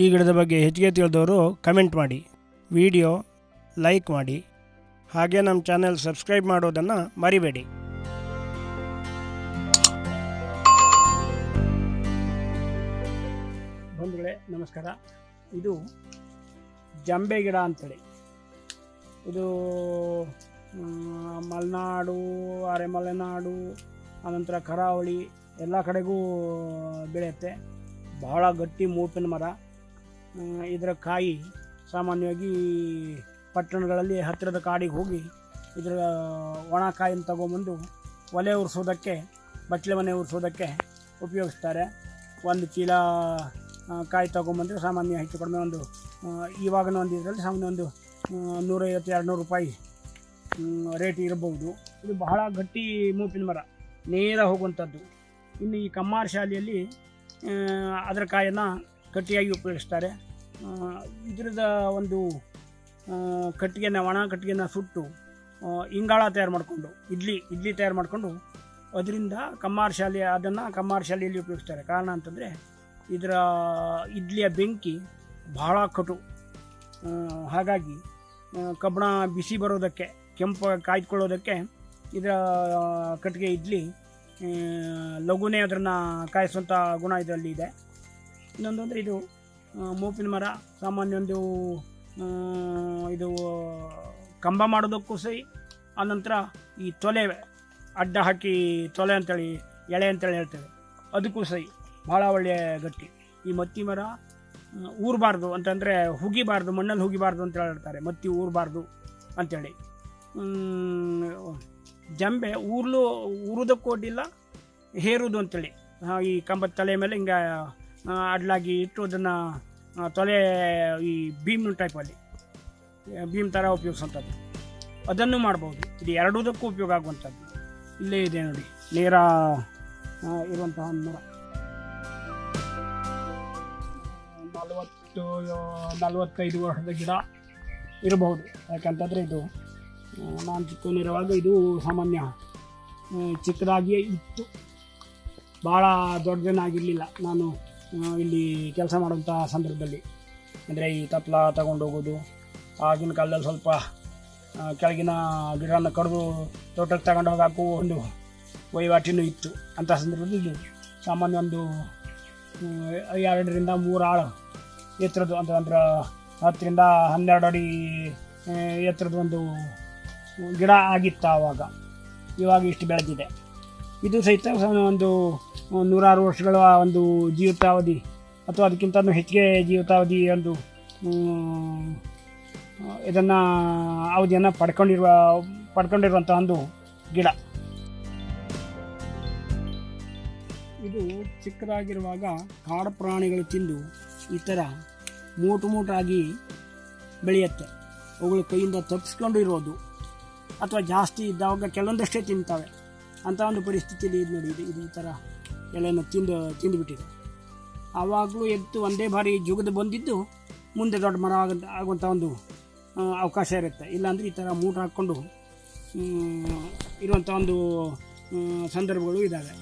ಈ ಗಿಡದ ಬಗ್ಗೆ ಹೆಚ್ಚಿಗೆ ತಿಳಿದವರು ಕಮೆಂಟ್ ಮಾಡಿ, ವಿಡಿಯೋ ಲೈಕ್ ಮಾಡಿ, ಹಾಗೆ ನಮ್ಮ ಚಾನೆಲ್ ಸಬ್ಸ್ಕ್ರೈಬ್ ಮಾಡೋದನ್ನು ಮರಿಬೇಡಿ. ಬಂಧುಗಳೇ, ನಮಸ್ಕಾರ. ಇದು ಜಂಬೆ ಗಿಡ ಅಂತೇಳಿ. ಇದು ಮಲೆನಾಡು, ಅರೆಮಲೆನಾಡು, ಆನಂತರ ಕರಾವಳಿ, ಎಲ್ಲ ಕಡೆಗೂ ಬೆಳೆಯುತ್ತೆ. ಬಹಳ ಗಟ್ಟಿ ಮೂಪಿನ ಮರ. ಇದರ ಕಾಯಿ ಸಾಮಾನ್ಯವಾಗಿ ಪಟ್ಟಣಗಳಲ್ಲಿ ಹತ್ತಿರದ ಕಾಡಿಗೆ ಹೋಗಿ ಇದರ ಒಣ ಕಾಯಿನ ತಗೊಂಬಂದು ಒಲೆ ಉರಿಸೋದಕ್ಕೆ, ಬಟ್ಲೆ ಮನೆ ಉರಿಸೋದಕ್ಕೆ ಉಪಯೋಗಿಸ್ತಾರೆ. ಒಂದು ಚೀಲ ಕಾಯಿ ತೊಗೊಂಬಂದರೆ ಸಾಮಾನ್ಯ ಹೆಚ್ಚು ಕಡಿಮೆ ಒಂದು ಇವಾಗಿನ ಒಂದು ಇದರಲ್ಲಿ ಸಾಮಾನ್ಯ ಒಂದು ನೂರೈವತ್ತು ಎರಡು ನೂರು ರೂಪಾಯಿ ರೇಟ್ ಇರಬಹುದು. ಇದು ಬಹಳ ಗಟ್ಟಿ ಮೂಪಿನ ಮರ, ನೇರ ಹೋಗುವಂಥದ್ದು. ಇನ್ನು ಈ ಕಮ್ಮಾರ ಶಾಲೆಯಲ್ಲಿ ಅದರ ಕಾಯನ್ನು ಗಟ್ಟಿಯಾಗಿ ಉಪಯೋಗಿಸ್ತಾರೆ. ಇದ್ರದ ಒಂದು ಕಟ್ಟಿಗೆನ, ಒಣ ಕಟ್ಟಿಗೆನ ಸುಟ್ಟು ಇಂಗಾಳ ತಯಾರು ಮಾಡಿಕೊಂಡು, ಇಡ್ಲಿ ಇಡ್ಲಿ ತಯಾರು ಮಾಡಿಕೊಂಡು, ಅದರಿಂದ ಕಮ್ಮಾರ ಶಾಲೆ, ಅದನ್ನು ಕಮ್ಮಾರ ಶಾಲೆಯಲ್ಲಿ ಉಪಯೋಗಿಸ್ತಾರೆ. ಕಾರಣ ಅಂತಂದರೆ, ಇದರ ಇಡ್ಲಿಯ ಬೆಂಕಿ ಭಾಳ ಕಟು. ಹಾಗಾಗಿ ಕಬ್ಬಣ ಬಿಸಿ ಬರೋದಕ್ಕೆ, ಕೆಂಪು ಕಾಯ್ದುಕೊಳ್ಳೋದಕ್ಕೆ, ಇದರ ಕಟ್ಟಿಗೆ ಇಡ್ಲಿ ಲಘುನೇ ಅದನ್ನು ಕಾಯಿಸುವಂಥ ಗುಣ ಇದರಲ್ಲಿ ಇದೆ. ಇನ್ನೊಂದು ಅಂದರೆ ಇದು ಮೂಪಿನ ಮರ ಸಾಮಾನ್ಯ ಒಂದು ಇದು ಕಂಬ ಮಾಡೋದಕ್ಕೂ ಸರಿ. ಆನಂತರ ಈ ತೊಲೆ ಅಡ್ಡ ಹಾಕಿ ತೊಲೆ ಅಂತೇಳಿ ಎಳೆ ಅಂತೇಳಿ ಹೇಳ್ತೇವೆ. ಅದಕ್ಕೂ ಸರಿ ಭಾಳ ಒಳ್ಳೆಯ ಗಟ್ಟಿ. ಈ ಮತ್ತಿ ಮರ ಊರಬಾರ್ದು ಅಂತಂದರೆ ಹುಗಿಬಾರ್ದು ಮಣ್ಣಲ್ಲಿ ಹುಗಿಬಾರ್ದು ಅಂತ ಹೇಳ್ತಾರೆ. ಮತ್ತಿ ಊರಬಾರ್ದು ಹ್ಮ್, ಜಂಬೆ ಊರ್ಲು ಊರುದಕ್ಕೂ ಅಡ್ಡಿಲ್ಲ ಹೇರುವುದು ಅಂತೇಳಿ. ಈ ಕಂಬದ ತಲೆ ಮೇಲೆ ಹಿಂಗೆ ಅಡ್ಲಾಗಿ ಇಟ್ಟು ಅದನ್ನು ತೊಲೆ, ಈ ಭೀಮ್ ಟೈಪಲ್ಲಿ ಭೀಮ್ ಥರ ಉಪಯೋಗಿಸುವಂಥದ್ದು ಅದನ್ನು ಮಾಡ್ಬೋದು. ಇದು ಎರಡೂದಕ್ಕೂ ಉಪಯೋಗ ಆಗುವಂಥದ್ದು ಇಲ್ಲೇ ಇದೆ ನೋಡಿ. ನೇರ ಇರುವಂತಹ ಮರ. ನಲವತ್ತು ನಲವತ್ತೈದು ವರ್ಷದ ಗಿಡ ಇರಬಹುದು. ಯಾಕಂತಂದರೆ ಇದು ನಾನು ಚಿಕ್ಕವನಿರುವಾಗ ಇದು ಸಾಮಾನ್ಯ ಚಿಕ್ಕದಾಗಿಯೇ ಇತ್ತು. ಭಾಳ ದೊಡ್ಡದೇನಾಗಿರಲಿಲ್ಲ ನಾನು ಇಲ್ಲಿ ಕೆಲಸ ಮಾಡುವಂಥ ಸಂದರ್ಭದಲ್ಲಿ. ಅಂದರೆ ಈ ತಪ್ಪಲ ತಗೊಂಡು ಹೋಗೋದು, ಆಗಿನ ಕಾಲದಲ್ಲಿ ಸ್ವಲ್ಪ ಕೆಳಗಿನ ಗಿಡನ ಕಡಿದು ತೋಟಕ್ಕೆ ತಗೊಂಡು ಹೋಗಾಕು ಒಂದು ವಹಿವಾಟಿನೂ ಇತ್ತು. ಅಂಥ ಸಂದರ್ಭದಲ್ಲಿ ಸಾಮಾನ್ಯ ಒಂದು ಎರಡರಿಂದ ಮೂರು ಆಳು ಎತ್ತರದ್ದು ಅಂತ ಅಂದ್ರೆ ಹತ್ತರಿಂದ ಹನ್ನೆರಡು ಅಡಿ ಎತ್ತರದ ಒಂದು ಗಿಡ ಆಗಿತ್ತು ಆವಾಗ. ಇವಾಗ ಇಷ್ಟು ಬೆಳೆದಿದೆ. ಇದು ಸಹಿತ ಒಂದು ನೂರಾರು ವರ್ಷಗಳ ಒಂದು ಜೀವಿತಾವಧಿ ಅಥವಾ ಅದಕ್ಕಿಂತ ಹೆಚ್ಚಿಗೆ ಜೀವಿತಾವಧಿ ಒಂದು ಇದನ್ನು ಅವಧಿಯನ್ನು ಪಡ್ಕೊಂಡಿರುವ ಪಡ್ಕೊಂಡಿರುವಂಥ ಒಂದು ಗಿಡ. ಇದು ಚಿಕ್ಕದಾಗಿರುವಾಗ ಕಾಡು ಪ್ರಾಣಿಗಳು ತಿಂದು ಈ ಥರ ಮೂಟು ಮೂಟಾಗಿ ಬೆಳೆಯುತ್ತೆ. ಅವುಗಳು ಕೈಯಿಂದ ತಪ್ಪಿಸ್ಕೊಂಡು ಇರೋದು ಅಥವಾ ಜಾಸ್ತಿ ಇದ್ದಾಗ ಕೆಲವೊಂದಷ್ಟೇ ತಿಂತಾವೆ. ಅಂಥ ಒಂದು ಪರಿಸ್ಥಿತಿಯಲ್ಲಿ ಇದು ನೋಡಿ, ಇದು ಇದು ಈ ಥರ ಎಲೆಯನ್ನು ತಿಂದು ತಿಂದುಬಿಟ್ಟಿದೆ ಆವಾಗಲೂ ಎದ್ದು ಒಂದೇ ಬಾರಿ ಜುಗಿದು ಬಂದಿದ್ದು, ಮುಂದೆ ದೊಡ್ಡ ಮರ ಆಗಂತ ಆಗುವಂಥ ಒಂದು ಅವಕಾಶ ಇರುತ್ತೆ. ಇಲ್ಲಾಂದರೆ ಈ ಥರ ಮೂಟು ಹಾಕ್ಕೊಂಡು ಇರುವಂಥ ಒಂದು ಸಂದರ್ಭಗಳು ಇದ್ದಾವೆ